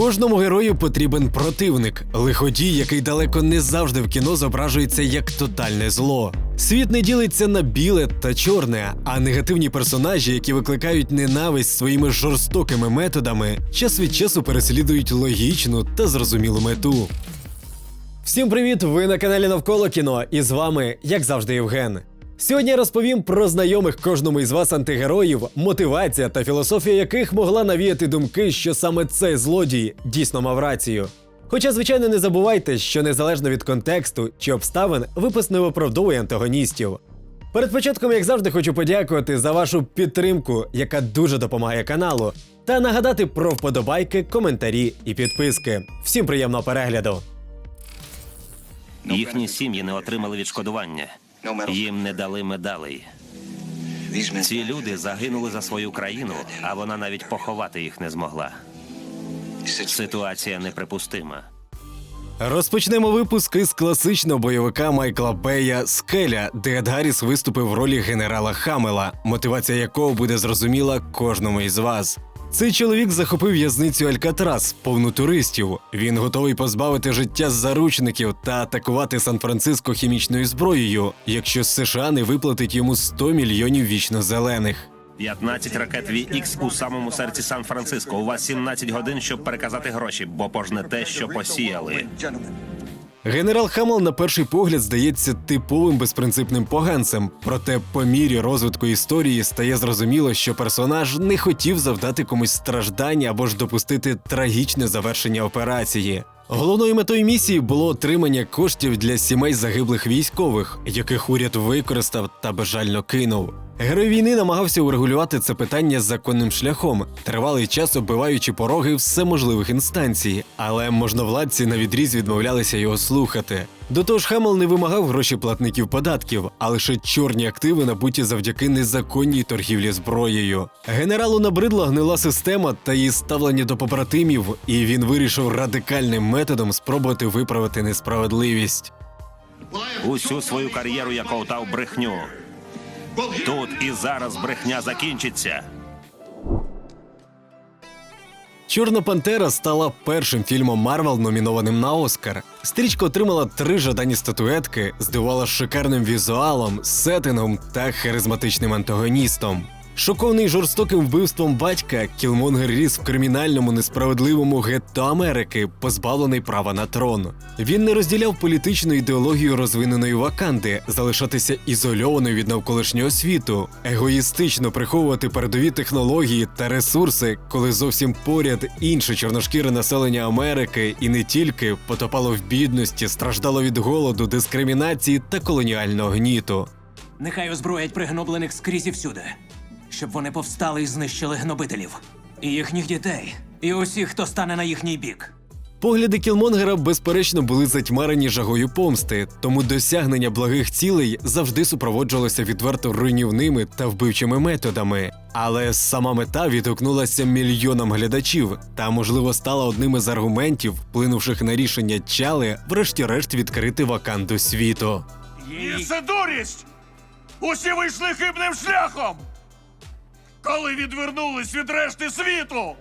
Кожному герою потрібен противник, лиходій, який далеко не завжди в кіно зображується як тотальне зло. Світ не ділиться на біле та чорне, а негативні персонажі, які викликають ненависть своїми жорстокими методами, час від часу переслідують логічну та зрозумілу мету. Всім привіт! Ви на каналі Навколо кіно, і з вами, як завжди, Євген. Сьогодні я розповім про знайомих кожному із вас антигероїв, мотивація та філософія яких могла навіяти думки, що саме цей злодій дійсно мав рацію. Хоча, звичайно, не забувайте, що незалежно від контексту чи обставин, випуск не виправдовує антагоністів. Перед початком, як завжди, хочу подякувати за вашу підтримку, яка дуже допомагає каналу, та нагадати про вподобайки, коментарі і підписки. Всім приємного перегляду! Їхні сім'ї не отримали відшкодування. Їм не дали медалей. Ці люди загинули за свою країну, а вона навіть поховати їх не змогла. Ситуація неприпустима. Розпочнемо випуск із класичного бойовика Майкла Бея Скеля, де Ед Гарріс виступив в ролі генерала Хамела, мотивація якого буде зрозуміла кожному із вас. Цей чоловік захопив в'язницю Алькатрас, повну туристів. Він готовий позбавити життя заручників та атакувати Сан-Франциско хімічною зброєю, якщо США не виплатить йому 100 мільйонів вічно зелених. 15 ракет VX у самому серці Сан-Франциско. У вас 17 годин, щоб переказати гроші, бо пожне те, що посіяли. Генерал Хамел на перший погляд здається типовим безпринципним поганцем, проте по мірі розвитку історії стає зрозуміло, що персонаж не хотів завдати комусь страждань або ж допустити трагічне завершення операції. Головною метою місії було отримання коштів для сімей загиблих військових, яких уряд використав та безжально кинув. Герой війни намагався урегулювати це питання законним шляхом, тривалий час оббиваючи пороги всеможливих інстанцій, але можновладці на відріз відмовлялися його слухати. До того ж, Хамел не вимагав гроші платників податків, а лише чорні активи набуті завдяки незаконній торгівлі зброєю. Генералу набридла гнила система та її ставлення до побратимів, і він вирішив радикальним методом спробувати виправити несправедливість. Усю свою кар'єру я ковтав брехню. Тут і зараз брехня закінчиться. Чорна Пантера стала першим фільмом Марвел, номінованим на Оскар. Стрічка отримала три жадані статуетки, здивувала шикарним візуалом, сеттингом та харизматичним антагоністом. Шокований жорстоким вбивством батька, Кілмонгер ріс в кримінальному несправедливому гетто Америки, позбавлений права на трон. Він не розділяв політичну ідеологію розвиненої Ваканди, залишатися ізольованою від навколишнього світу, егоїстично приховувати передові технології та ресурси, коли зовсім поряд інше чорношкіре населення Америки і не тільки потопало в бідності, страждало від голоду, дискримінації та колоніального гніту. Нехай озброять пригноблених скрізь і всюди, щоб вони повстали і знищили гнобителів, і їхніх дітей, і усіх, хто стане на їхній бік. Погляди Кілмонгера, безперечно, були затьмарені жагою помсти, тому досягнення благих цілей завжди супроводжувалося відверто руйнівними та вбивчими методами. Але сама мета відгукнулася мільйонам глядачів та, можливо, стала одним із аргументів, вплинувших на рішення Чали, врешті-решт відкрити ваканду світу. І це дурість! Усі вийшли хибним шляхом! Коли відвернулись від решти світу!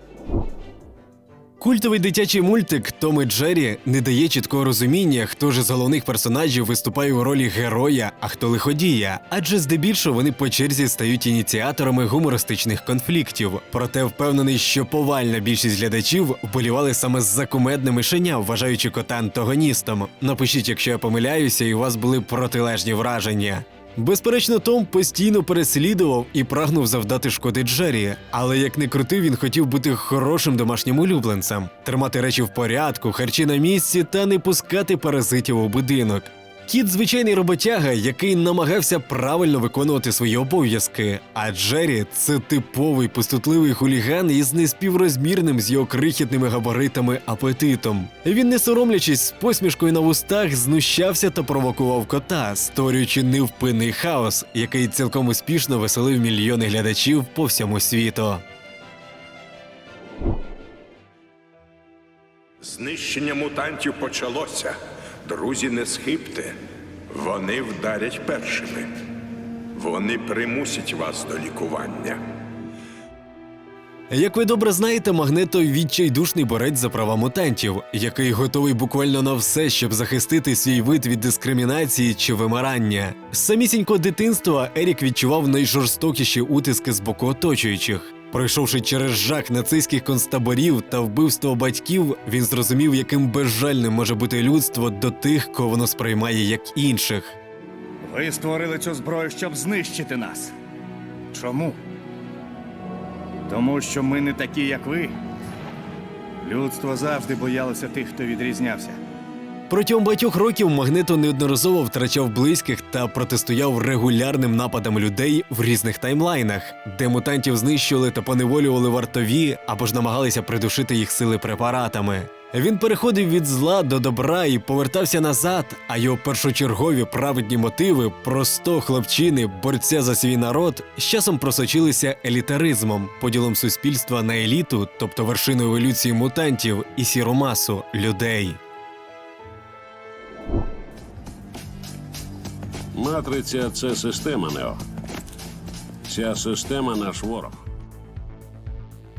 Культовий дитячий мультик Том і Джері не дає чіткого розуміння, хто ж з головних персонажів виступає у ролі героя, а хто лиходія, адже здебільшого вони по черзі стають ініціаторами гумористичних конфліктів. Проте впевнений, що повальна більшість глядачів вболівали саме за кумедне мишеня, вважаючи кота антагоністом. Напишіть, якщо я помиляюся, і у вас були протилежні враження. Безперечно, Том постійно переслідував і прагнув завдати шкоди Джері, але як не крути, він хотів бути хорошим домашнім улюбленцем, тримати речі в порядку, харчі на місці та не пускати паразитів у будинок. Кіт звичайний роботяга, який намагався правильно виконувати свої обов'язки. А Джері це типовий пустотливий хуліган із неспіврозмірним з його крихітними габаритами апетитом. Він, не соромлячись з посмішкою на вустах, знущався та провокував кота, створюючи невпинний хаос, який цілком успішно веселив мільйони глядачів по всьому світу. Знищення мутантів почалося. Друзі, не схибте. Вони вдарять першими. Вони примусять вас до лікування. Як ви добре знаєте, Магнето відчайдушний борець за права мутантів, який готовий буквально на все, щоб захистити свій вид від дискримінації чи вимирання. З самісінького дитинства Ерік відчував найжорстокіші утиски з боку оточуючих. Пройшовши через жах нацистських концтаборів та вбивство батьків, він зрозумів, яким безжальним може бути людство до тих, кого воно сприймає як інших. Ви створили цю зброю, щоб знищити нас. Чому? Тому що ми не такі, як ви. Людство завжди боялося тих, хто відрізнявся. Протягом багатьох років Магнето неодноразово втрачав близьких та протистояв регулярним нападам людей в різних таймлайнах, де мутантів знищували та поневолювали вартові або ж намагалися придушити їх сили препаратами. Він переходив від зла до добра і повертався назад, а його першочергові праведні мотиви просто хлопчини, борця за свій народ, з часом просочилися елітаризмом, поділом суспільства на еліту, тобто вершину еволюції мутантів, і сіру масу людей. Матриця це система Нео. Ця система наш ворог.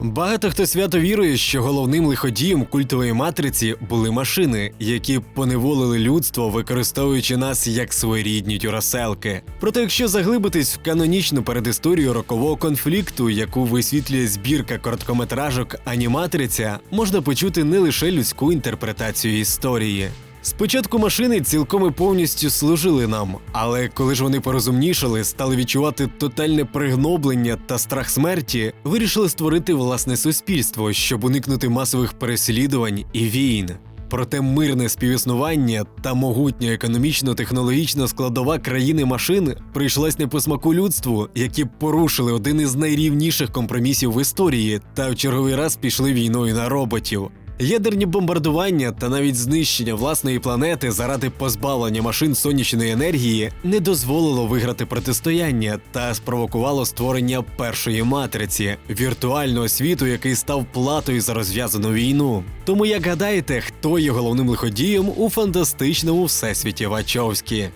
Багато хто свято вірує, що головним лиходієм культової матриці були машини, які поневолили людство, використовуючи нас як своєрідні тюраселки. Проте, якщо заглибитись в канонічну передісторію рокового конфлікту, яку висвітлює збірка короткометражок Аніматриця, можна почути не лише людську інтерпретацію історії. Спочатку машини цілком і повністю служили нам, але коли ж вони порозумнішали, стали відчувати тотальне пригноблення та страх смерті, вирішили створити власне суспільство, щоб уникнути масових переслідувань і війн. Проте мирне співіснування та могутня економічно-технологічна складова країни машин прийшлась не по смаку людству, які порушили один із найрівніших компромісів в історії та в черговий раз пішли війною на роботів. Ядерні бомбардування та навіть знищення власної планети заради позбавлення машин сонячної енергії не дозволило виграти протистояння та спровокувало створення першої матриці віртуального світу, який став платою за розв'язану війну. Тому як гадаєте, хто є головним лиходієм у фантастичному всесвіті Вачовські?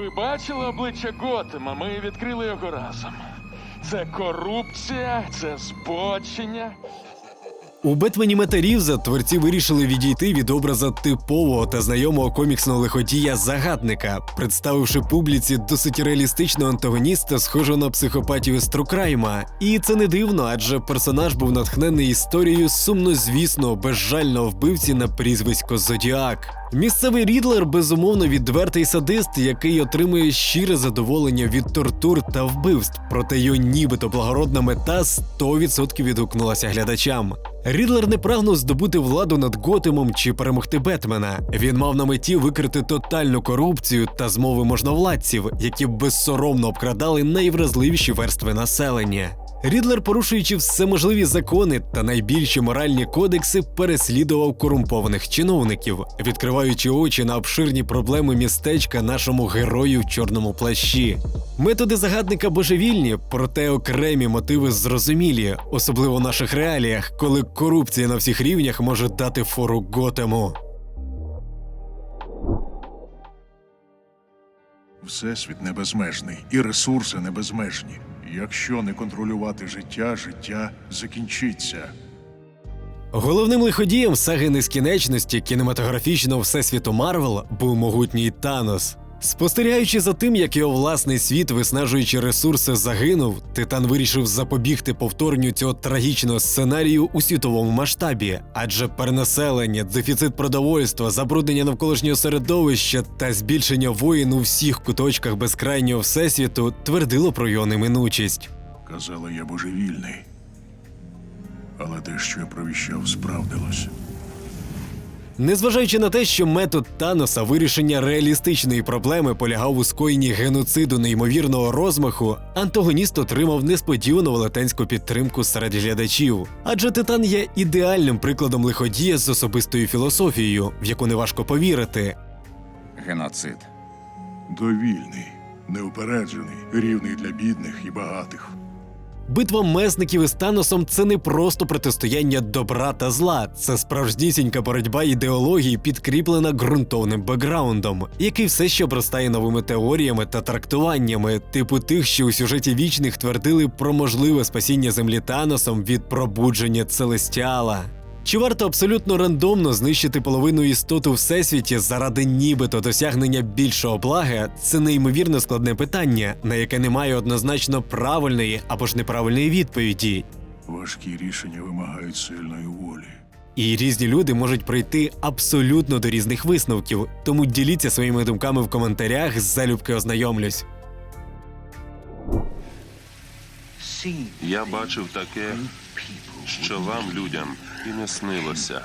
Ви бачили обличчя Готема? Ми відкрили його разом. Це корупція, це збочення. У Бетмені Мета Рівза творці вирішили відійти від образа типового та знайомого коміксного лиходія загадника, представивши публіці досить реалістичного антагоніста, схожого на психопатію Струкрайма. І це не дивно, адже персонаж був натхнений історією сумнозвісного безжального вбивці на прізвисько Зодіак. Місцевий Рідлер безумовно відвертий садист, який отримує щире задоволення від тортур та вбивств, проте його нібито благородна мета 100% відгукнулася глядачам. Рідлер не прагнув здобути владу над Готемом чи перемогти Бетмена. Він мав на меті викрити тотальну корупцію та змови можновладців, які безсоромно обкрадали найвразливіші верстви населення. Рідлер, порушуючи всеможливі закони та найбільші моральні кодекси, переслідував корумпованих чиновників, відкриваючи очі на обширні проблеми містечка нашому герою в чорному плащі. Методи загадника божевільні, проте окремі мотиви зрозумілі, особливо в наших реаліях, коли корупція на всіх рівнях може дати фору Готему. Всесвіт не безмежний, і ресурси не безмежні. Якщо не контролювати життя, життя закінчиться. Головним лиходієм саги нескінченності кінематографічного всесвіту Марвел був могутній Танос. Спостерігаючи за тим, як його власний світ, виснажуючи ресурси, загинув, Титан вирішив запобігти повторенню цього трагічного сценарію у світовому масштабі, адже перенаселення, дефіцит продовольства, забруднення навколишнього середовища та збільшення воїн у всіх куточках безкрайнього всесвіту твердило про його неминучість. Казали, я божевільний. Але те, що я провіщав, справдилось. Незважаючи на те, що метод Таноса вирішення реалістичної проблеми полягав у скоєнні геноциду неймовірного розмаху, антагоніст отримав несподівану велетенську підтримку серед глядачів. Адже Титан є ідеальним прикладом лиходія з особистою філософією, в яку неважко повірити. Геноцид. Довільний, неупереджений, рівний для бідних і багатих. Битва месників із Таносом це не просто протистояння добра та зла, це справжнісінька боротьба ідеології, підкріплена ґрунтовним бекграундом, який все ще обростає новими теоріями та трактуваннями, типу тих, що у сюжеті вічних твердили про можливе спасіння землі Таносом від пробудження Целестіала. Чи варто абсолютно рандомно знищити половину істот у всесвіті заради нібито досягнення більшого блага? Це неймовірно складне питання, на яке немає однозначно правильної або ж неправильної відповіді. Важкі рішення вимагають сильної волі. І різні люди можуть прийти абсолютно до різних висновків, тому діліться своїми думками в коментарях, залюбки ознайомлюсь. Я бачив таке, що вам, людям, і не снилося.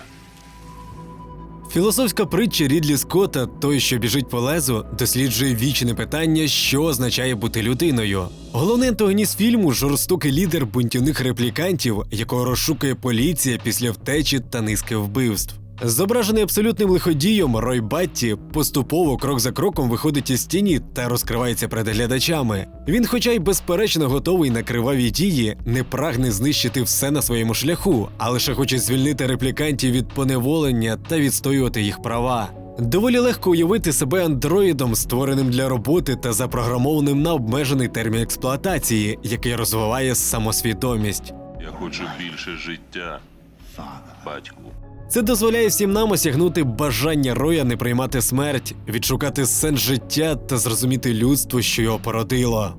Філософська притча Рідлі Скотта Той, що біжить по лезу, досліджує вічне питання, що означає бути людиною. Головний антагоніст фільму жорстокий лідер бунтівних реплікантів, якого розшукує поліція після втечі та низки вбивств. Зображений абсолютним лиходієм Рой Батті поступово крок за кроком виходить із тіні та розкривається перед глядачами. Він, хоча й безперечно готовий на криваві дії, не прагне знищити все на своєму шляху, а лише хоче звільнити реплікантів від поневолення та відстоювати їх права. Доволі легко уявити себе андроїдом, створеним для роботи та запрограмованим на обмежений термін експлуатації, який розвиває самосвідомість. Я хочу більше життя, батьку. Це дозволяє всім нам осягнути бажання роя не приймати смерть, відшукати сенс життя та зрозуміти людство, що його породило.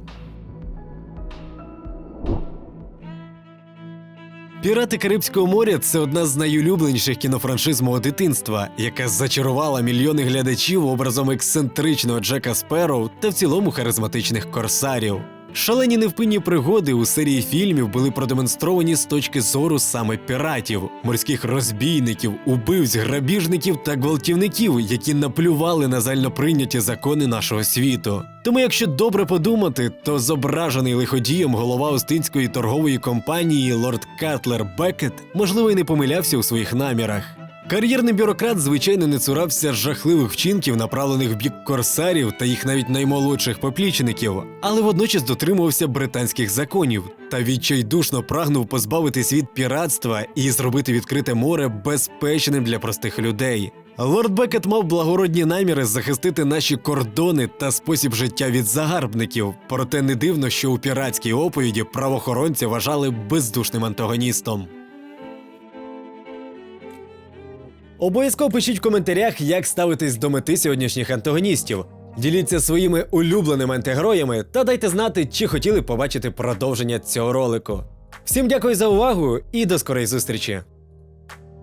Пірати Карибського моря це одна з найулюбленіших кінофраншиз мого дитинства, яка зачарувала мільйони глядачів образом ексцентричного Джека Спероу та в цілому харизматичних корсарів. Шалені невпинні пригоди у серії фільмів були продемонстровані з точки зору саме піратів, морських розбійників, убивць, грабіжників та гвалтівників, які наплювали на загальноприйняті закони нашого світу. Тому, якщо добре подумати, то зображений лиходієм голова Остинської торгової компанії лорд Катлер Бекет можливо й не помилявся у своїх намірах. Кар'єрний бюрократ, звичайно, не цурався жахливих вчинків, направлених в бік корсарів та їх навіть наймолодших поплічників, але водночас дотримувався британських законів та відчайдушно прагнув позбавити світ піратства і зробити відкрите море безпечним для простих людей. Лорд Бекет мав благородні наміри захистити наші кордони та спосіб життя від загарбників. Проте не дивно, що у піратській оповіді правоохоронці вважали бездушним антагоністом. Обов'язково пишіть в коментарях, як ставитись до мети сьогоднішніх антагоністів. Діліться своїми улюбленими антигероями та дайте знати, чи хотіли побачити продовження цього ролику. Всім дякую за увагу і до скорої зустрічі!